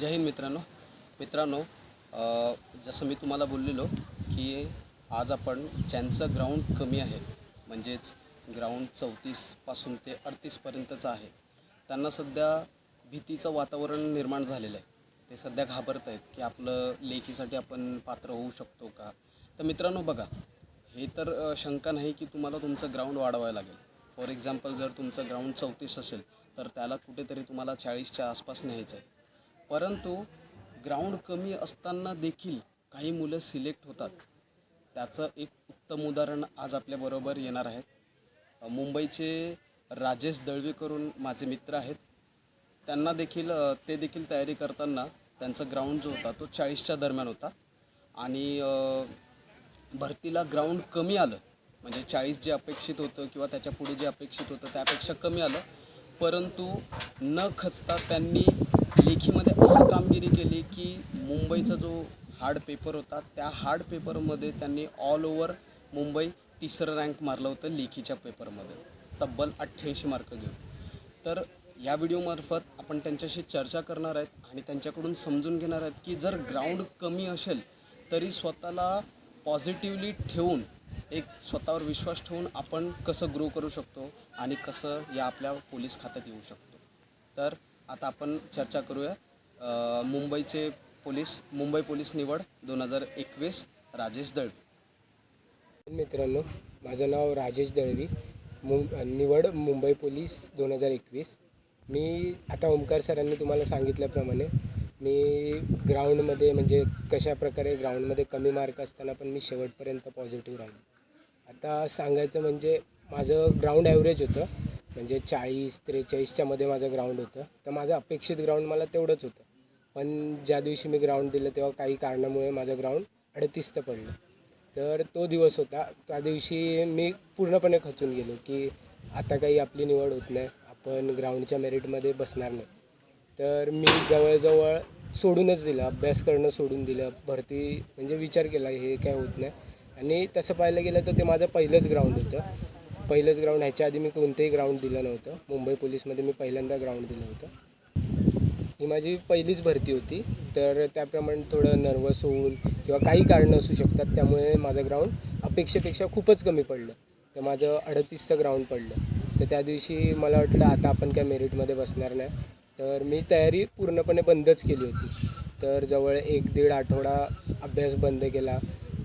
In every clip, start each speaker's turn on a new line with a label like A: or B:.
A: जय हिंद मित्रांनो. मित्रांनो जसं मी तुम्हाला बोललेलो की आज आपण ज्यांचं ग्राउंड कमी आहे म्हणजेच ग्राउंड चौतीसपासून ते अडतीसपर्यंतचं आहे त्यांना सध्या भीतीचं वातावरण निर्माण झालेलं आहे. ते सध्या घाबरत आहेत की आपलं लेखीसाठी आपण पात्र होऊ शकतो का? तर मित्रांनो बघा हे तर शंका नाही की तुम्हाला तुमचं ग्राउंड वाढवायला लागेल. फॉर एक्झाम्पल जर तुमचं ग्राउंड चौतीस असेल तर त्याला कुठेतरी तुम्हाला चाळीसच्या आसपास न्यायचं आहे परंतु ग्राउंड कमी असताना देखील काही मुलं सिलेक्ट होतात. त्याचं एक उत्तम उदाहरण आज आपल्याबरोबर येणार आहेत मुंबईचे राजेश दळवी करून माझे मित्र आहेत. त्यांना देखील ते देखील तयारी करताना त्यांचा ग्राउंड जो होता तो चाळीसच्या दरम्यान होता. आणि भरतीला ग्राउंड कमी आलं. म्हणजे चाळीस जे अपेक्षित होतं किंवा त्याच्या पुढे जे अपेक्षित होतं त्यापेक्षा कमी आलं. परंतु न खचता त्यांनी लेखीमध्ये असं कामगिरी केली की मुंबईचा जो हार्ड पेपर होता त्या हार्ड पेपरमध्ये त्यांनी ऑल ओव्हर मुंबई तिसरं रँक मारलं होतं लेखीच्या पेपरमध्ये तब्बल अठ्ठ्याऐंशी मार्क घेऊन. तर या व्हिडिओमार्फत आपण त्यांच्याशी चर्चा करणार आहेत आणि त्यांच्याकडून समजून घेणार आहेत की जर ग्राउंड कमी असेल तरी स्वतःला पॉझिटिव्हली ठेवून एक स्वतःवर विश्वास ठेवून आपण कसं ग्रो करू शकतो आणि कसं या आपल्या पोलीस खात्यात येऊ शकतो. तर आता आपण चर्चा करूया. मुंबईचे पोलीस मुंबई पोलीस निवड दोन हजार एकवीस राजेश दळवी.
B: मित्रांनो माझं नाव राजेश दळवी. मुं निवड मुंबई पोलीस दोन हजार एकवीस. मी आता ओमकार सरांनी तुम्हाला सांगितल्याप्रमाणे मी ग्राउंडमध्ये म्हणजे कशा प्रकारे ग्राउंडमध्ये कमी मार्क असताना पण मी शेवटपर्यंत पॉझिटिव्ह राहिलो. आता सांगायचं म्हणजे माझं ग्राउंड ॲव्हरेज होतं. म्हणजे चाळीस त्रेचाळीसच्या मध्ये माझं ग्राउंड होतं. तर माझं अपेक्षित ग्राउंड मला तेवढंच होतं. पण ज्या दिवशी मी ग्राउंड दिलं तेव्हा काही कारणामुळे माझं ग्राउंड अडतीसचं पडलं. तर तो दिवस होता. त्या दिवशी मी पूर्णपणे खचून गेलो की आता काही आपली निवड होत नाही. आपण ग्राउंडच्या मेरिटमध्ये बसणार नाही. तर मी जवळजवळ सोडूनच दिलं. अभ्यास करणं सोडून दिलं. भरती म्हणजे विचार केला हे काय होत नाही. आणि तसं पाहायला गेलं तर ते माझं पहिलंच ग्राउंड होतं. पहिलंच ग्राउंड ह्याच्या आधी मी कोणतंही ग्राउंड दिलं नव्हतं. मुंबई पोलीसमध्ये मी पहिल्यांदा ग्राउंड दिलं होतं. ही माझी पहिलीच भरती होती. तर त्याप्रमाणे थोडं नर्वस होऊन किंवा काही कारणं असू शकतात त्यामुळे माझं ग्राउंड अपेक्षेपेक्षा खूपच कमी पडलं. तर माझं अडतीसचं ग्राउंड पडलं. तर त्या दिवशी मला वाटलं आता आपण काय मेरिटमध्ये बसणार नाही. तर मी तयारी पूर्णपणे बंदच केली होती. तर जवळ एक दीड आठवडा अभ्यास बंद केला.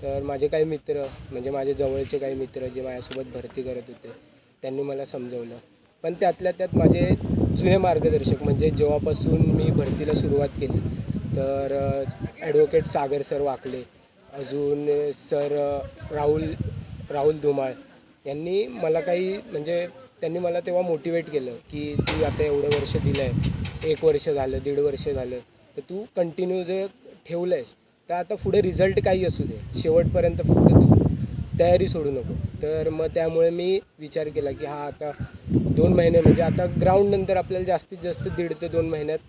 B: तर माझे काही मित्र म्हणजे माझे जवळचे काही मित्र जे माझ्यासोबत भरती करत होते त्यांनी मला समजवलं. पण त्यातल्या त्यात माझे जुने मार्गदर्शक म्हणजे जेव्हापासून मी भरतीला सुरुवात केली तर ॲडव्होकेट सागर सर वाकले अजून सर राहुल राहुल धुमाळ यांनी मला काही म्हणजे त्यांनी मला तेव्हा मोटिवेट केलं की तू आता एवढं वर्ष दिलं आहे एक वर्ष झालं दीड वर्ष झालं तर तू कंटिन्यू जे ठेवलं आहेस तर आता पुढे रिझल्ट काही असू दे. शेवटपर्यंत फक्त तू तयारी सोडू नको. तर मग त्यामुळे मी विचार केला की हा आता दोन महिने म्हणजे आता ग्राउंड नंतर आपल्याला जास्तीत जास्त दीड ते दोन महिन्यात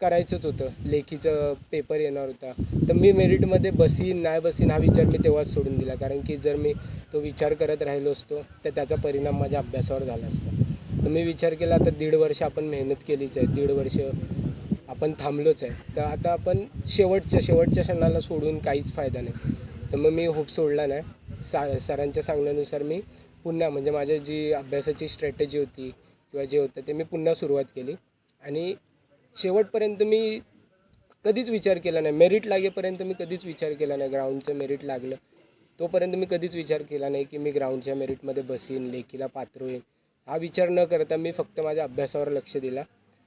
B: करायचंच होतं. लेखीचं पेपर येणार होता. तर मी मेरिटमध्ये बसीन नाही बसीन हा विचार मी तेव्हाच सोडून दिला. कारण की जर मी तो विचार करत राहिलो असतो तर त्याचा परिणाम माझ्या अभ्यासावर झाला असता. तर मी विचार केला आता दीड वर्ष आपण मेहनत केलीच आहे. दीड वर्ष आपण थांबलोच आहे. तर आता आपण शेवटच्या शेवटच्या क्षणाला सोडून काहीच फायदा नाही. तर मग मी होप सोडला नाही. सा सरांच्या सांगण्यानुसार मी पुन्हा म्हणजे माझ्या जी अभ्यासाची स्ट्रॅटेजी होती किंवा जे होतं ते मी पुन्हा सुरुवात केली. आणि शेवटपर्यंत मी कधीच विचार केला नाही. मेरिट लागेपर्यंत मी कधीच विचार केला नाही. ग्राउंडचं मेरिट लागलं. तोपर्यंत मी कधीच विचार केला नाही की मी ग्राउंडच्या मेरिटमध्ये बसीन लेखीला पात्र होईन. हा विचार न करता मी फक्त माझ्या अभ्यासावर लक्ष दिला.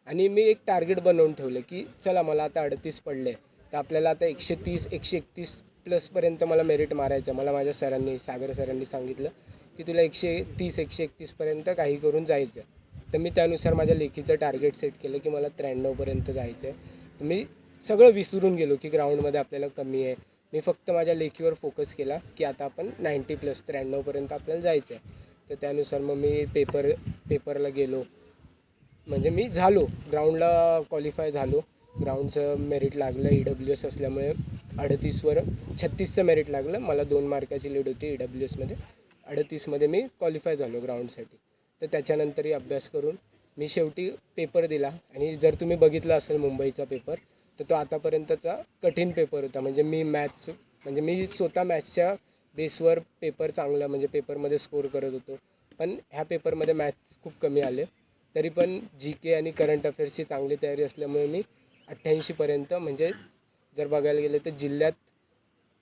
B: आणि मी एक टार्गेट बनवून ठेवलं की चला मला आता अडतीस पडले तर आपल्याला आता एकशे तीस एकशे एकतीस प्लसपर्यंत मला मेरिट मारायचं मला माझ्या सरांनी सागर सरांनी सांगितलं की तुला एकशे तीस एकशे एकतीसपर्यंत काही करून जायचं तर मी त्यानुसार माझ्या लेखीचं टार्गेट सेट केलं की मला त्र्याण्णवपर्यंत जायचं आहे. तर मी सगळं विसरून गेलो की ग्राउंडमध्ये आपल्याला कमी आहे. मी फक्त माझ्या लेखीवर फोकस केला की आता आपण नाईंटी प्लस त्र्याण्णवपर्यंत आपल्याला जायचं आहे. तर त्यानुसार मग मी पेपर पेपरला गेलो. म्हणजे मी झालो. ग्राउंडला क्वालिफाय झालो. ग्राउंडचं मेरिट लागलं. ई डब्ल्यू एस असल्यामुळे अडतीसवर छत्तीसचं मेरिट लागलं. मला दोन मार्काची लीड होती ई डब्ल्यू एसमध्ये अडतीसमध्ये मी क्वालिफाय झालो ग्राउंडसाठी तर त्याच्यानंतरही अभ्यास करून मी शेवटी पेपर दिला. आणि जर तुम्ही बघितलं असेल मुंबईचा पेपर तर तो आतापर्यंतचा कठीण पेपर होता. म्हणजे मी मॅथ्स म्हणजे मी स्वतः मॅथ्सच्या बेसवर पेपर चांगला म्हणजे पेपरमध्ये स्कोर करत होतो. पण ह्या पेपरमध्ये मॅथ्स खूप कमी आले. तरी पण जी के आणि करंट अफेअर्सची चांगली तयारी असल्यामुळे मी अठ्ठ्याऐंशीपर्यंत म्हणजे जर बघायला गेलं तर जिल्ह्यात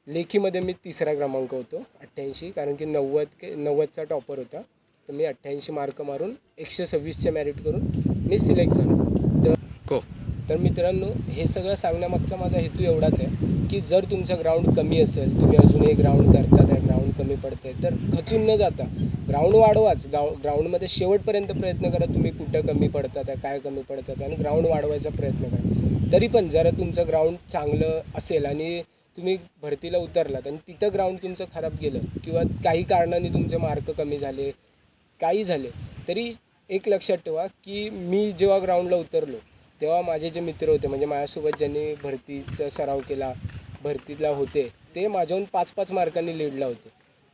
B: लेखीमध्ये मी तिसरा क्रमांक होतो अठ्ठ्याऐंशी. कारण की नव्वद के नव्वदचा टॉपर होता. तर मी अठ्ठ्याऐंशी मार्क मारून एकशे सव्वीसचे मॅरिट करून मी सिलेक्ट झालो. तर
A: हो
B: तर मित्रांनो हे सगळं सांगण्यामागचा माझा हेतू एवढाच आहे. की जर तुमचं ग्राउंड कमी असेल तुम्ही अजूनही ग्राउंड करता त्या ग्राउंड कमी पडते तर खचून न जाता ग्राउंड वाढवाच. गाव ग्राउंडमध्ये शेवटपर्यंत प्रयत्न करा तुम्ही कुठं कमी पडतात आहे, काय कमी पडतात आणि ग्राउंड वाढवायचा प्रयत्न करा. तरी पण जरा तुमचं ग्राउंड चांगलं असेल आणि तुम्ही भरतीला उतरलात आणि तिथं ग्राउंड तुमचं खराब गेलं किंवा काही कारणाने तुमचे मार्क कमी झाले काही झाले तरी एक लक्षात ठेवा की मी जेव्हा ग्राउंडला उतरलो तेव्हा माझे जे मित्र होते म्हणजे माझ्यासोबत ज्यांनी भरतीचा सराव केला भरतीला होते ते माझ्याहून पाच पाच मार्कांनी लीडला होते.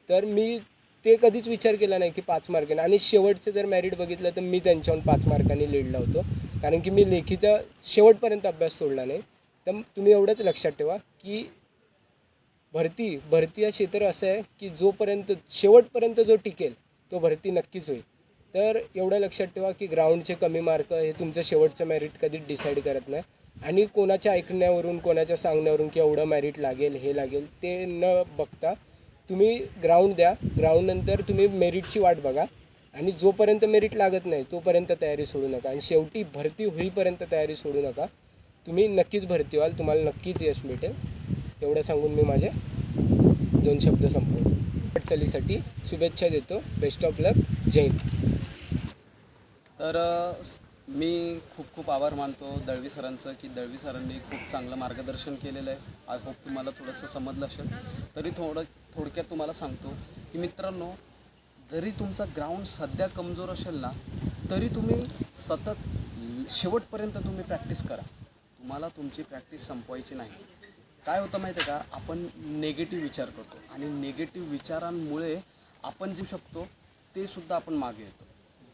B: तर मी ते कधीच विचार केला नाही की पाच मार्कांनी. आणि शेवटचं जर मॅरिट बघितलं तर मी त्यांच्याहून पाच मार्कांनी लीडला होतो. कारण की मी लेखीचा शेवटपर्यंत अभ्यास सोडला नाही. तर तुम्ही एवढंच लक्षात ठेवा की भरती भरती हा क्षेत्र असं आहे की जोपर्यंत शेवटपर्यंत जो टिकेल तो भरती नक्कीच होईल. तर एवढं लक्षात ठेवा की ग्राउंडचे कमी मार्क हे तुमचं शेवटचं मेरिट कधीच डिसाईड करत नाही. आणि कोणाच्या ऐकण्यावरून कोणाच्या सांगण्यावरून की एवढं मॅरिट लागेल हे लागेल ते न बघता तुम्ही ग्राउंड द्या. ग्राउंडनंतर तुम्ही मेरिटची वाट बघा. आणि जोपर्यंत मेरिट लागत नाही तोपर्यंत तयारी सोडू नका. आणि शेवटी भरती होईपर्यंत तयारी सोडू नका. तुम्ही नक्कीच भरती व्हाल. तुम्हाला नक्कीच यश भेटेल एवढं सांगून मी माझे दोन शब्द संपवतो. वाटचालीसाठी शुभेच्छा देतो. बेस्ट ऑफ लक जय हिंद.
A: तर मी खूप खूप आभार मानतो दळवी सरांचं की दळवी सरांनी खूप चांगलं मार्गदर्शन केलेलं आहे. आय होप तुम्हाला थोडंसं समजलं असेल. तरी थोडं थोडक्यात तुम्हाला सांगतो की मित्रांनो जरी तुमचा ग्राउंड सध्या कमजोर असेल ना तरी तुम्ही सतत शेवटपर्यंत तुम्ही प्रॅक्टिस करा. तुम्हाला तुमची प्रॅक्टिस संपवायची नाही. काय होतं माहिती आहे का? आपण नेगेटिव्ह विचार करतो आणि नेगेटिव्ह विचारांमुळे आपण जे शकतो ते सुद्धा आपण मागे येतो.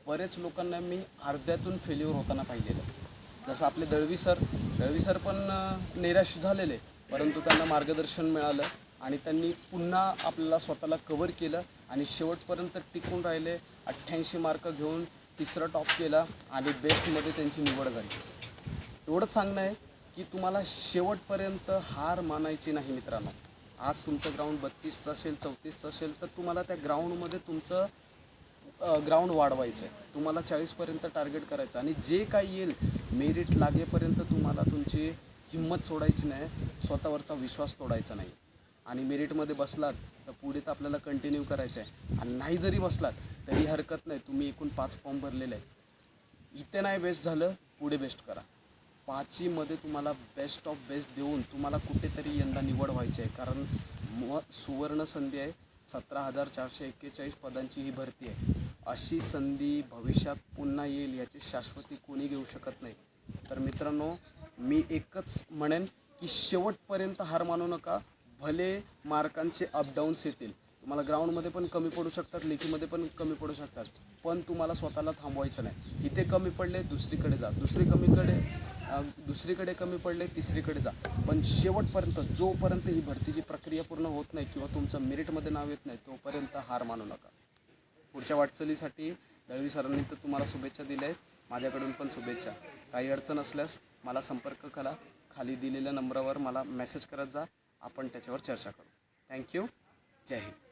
A: बरेच लोकांना मी अर्ध्यातून फेल्युअर होताना पाहिलेलं. जसं आपले दळवी सर दळवी सर पण निराश झालेले परंतु त्यांना मार्गदर्शन मिळालं आणि त्यांनी पुन्हा आपल्याला स्वतःला कवर केलं आणि शेवटपर्यंत टिकून राहिले अठ्ठ्याऐंशी मार्क घेऊन तिसरा टॉप केला आणि बेस्टमध्ये त्यांची निवड झाली. एवढंच सांगणं आहे की तुम्हाला शेवटपर्यंत हार मानायची नाही मित्रांनो. आज तुमचं ग्राउंड बत्तीसचं असेल चौतीसचं असेल तर तुम्हाला त्या ग्राउंडमध्ये तुमचं ग्राउंड वाढवायचं आहे तुम्हाला चाळीसपर्यंत टार्गेट करायचं. आणि जे काही येईल मेरिट लागेपर्यंत तुम्हाला तुमची हिंमत सोडायची नाही स्वतःवरचा विश्वास तोडायचा नाही. आणि मेरिटमध्ये बसलात तर पुढे तर आपल्याला कंटिन्यू करायचं आहे आणि नाही जरी बसलात तरी हरकत नाही. तुम्ही एकूण पाच फॉर्म भरलेले आहे इथे नाही बेस्ट झालं पुढे बेस्ट करा. पाचीमध्ये तुम्हाला बेस्ट ऑफ बेस्ट देऊन तुम्हाला कुठेतरी यंदा निवड व्हायची आहे कारण म सुवर्ण संधी आहे. सतरा हजार चारशे एक्केचाळीस पदांची ही भरती आहे. अशी संधी भविष्यात पुन्हा येईल याची शाश्वती कोणी घेऊ शकत नाही. तर मित्रांनो मी एकच म्हणेन की शेवटपर्यंत हार मानू नका भले मार्कांचे अपडाऊन्स येतील. तुम्हाला ग्राउंडमध्ये पण कमी पडू शकतात लेखीमध्ये पण कमी पडू शकतात पण तुम्हाला स्वतःला थांबवायचं नाही. इथे कमी पडले दुसरीकडे जा. दुसरी कमीकडे दुसरीकडे कमी पडले तिसरीकडे जा. पण शेवटपर्यंत जोपर्यंत ही भरतीची प्रक्रिया पूर्ण होत नाही किंवा तुमचं मेरिटमध्ये नाव येत नाही तोपर्यंत हार मानू नका. पुढच्या वाटचालीसाठी दळवी सरांनी तर तुम्हाला शुभेच्छा दिल्या आहेत. माझ्याकडून पण शुभेच्छा. काही अडचण असल्यास मला संपर्क करा. खाली दिलेल्या नंबरावर मला मेसेज करत जा. आपण त्याच्यावर चर्चा करू. थँक्यू जय हिंद.